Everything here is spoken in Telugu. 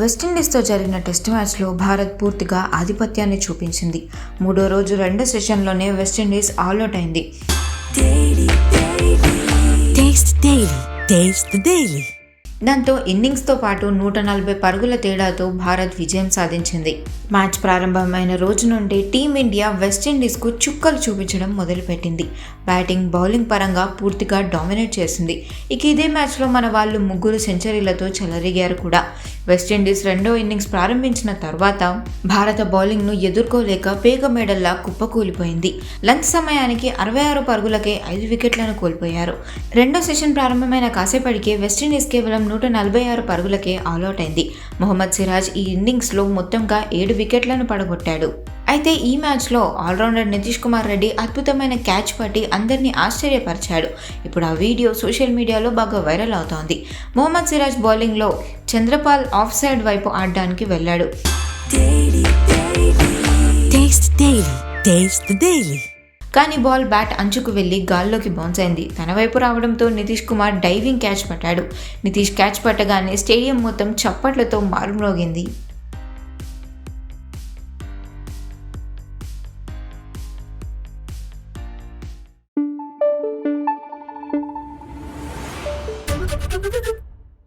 వెస్టిండీస్తో జరిగిన టెస్ట్ మ్యాచ్లో భారత్ పూర్తిగా ఆధిపత్యాన్ని చూపించింది. మూడో రోజు రెండో సెషన్లోనే వెస్టిండీస్ ఆల్అౌట్ అయింది. దాంతో ఇన్నింగ్స్తో పాటు నూట నలభై పరుగుల తేడాతో భారత్ విజయం సాధించింది. మ్యాచ్ ప్రారంభమైన రోజు నుండి టీమిండియా వెస్టిండీస్కు చుక్కలు చూపించడం మొదలుపెట్టింది. బ్యాటింగ్ బౌలింగ్ పరంగా పూర్తిగా డామినేట్ చేసింది. ఇక ఇదే మ్యాచ్లో మన వాళ్ళు ముగ్గురు సెంచరీలతో చెలరిగారు కూడా. వెస్టిండీస్ రెండో ఇన్నింగ్స్ ప్రారంభించిన తర్వాత భారత బౌలింగ్ను ఎదుర్కోలేక పేగ మెడల్లా కుప్పకూలిపోయింది. లంచ్ సమయానికి అరవై ఆరు పరుగులకే ఐదు వికెట్లను కోల్పోయారు. రెండో సెషన్ ప్రారంభమైన కాసేపటికే వెస్టిండీస్ కేవలం నూట నలభై ఆరు పరుగులకే ఆల్అౌట్ అయింది. మొహమ్మద్ సిరాజ్ ఈ ఇన్నింగ్స్లో మొత్తంగా ఏడు వికెట్లను పడగొట్టాడు. అయితే ఈ మ్యాచ్లో ఆల్రౌండర్ నితీష్ కుమార్ రెడ్డి అద్భుతమైన క్యాచ్ పట్టి అందరినీ ఆశ్చర్యపరిచాడు. ఇప్పుడు ఆ వీడియో సోషల్ మీడియాలో బాగా వైరల్ అవుతోంది. మొహమ్మద్ సిరాజ్ బౌలింగ్లో చంద్రపాల్ ఆఫ్ సైడ్ వైపు ఆడడానికి వెళ్ళాడు. కానీ బాల్ బ్యాట్ అంచుకు వెళ్ళి గాల్లోకి బౌన్స్ అయింది. తన వైపు రావడంతో నితీష్ కుమార్ డైవింగ్ క్యాచ్ పట్టాడు. నితీష్ క్యాచ్ పట్టగానే స్టేడియం మొత్తం చప్పట్లతో మారుమ్రోగింది. Thank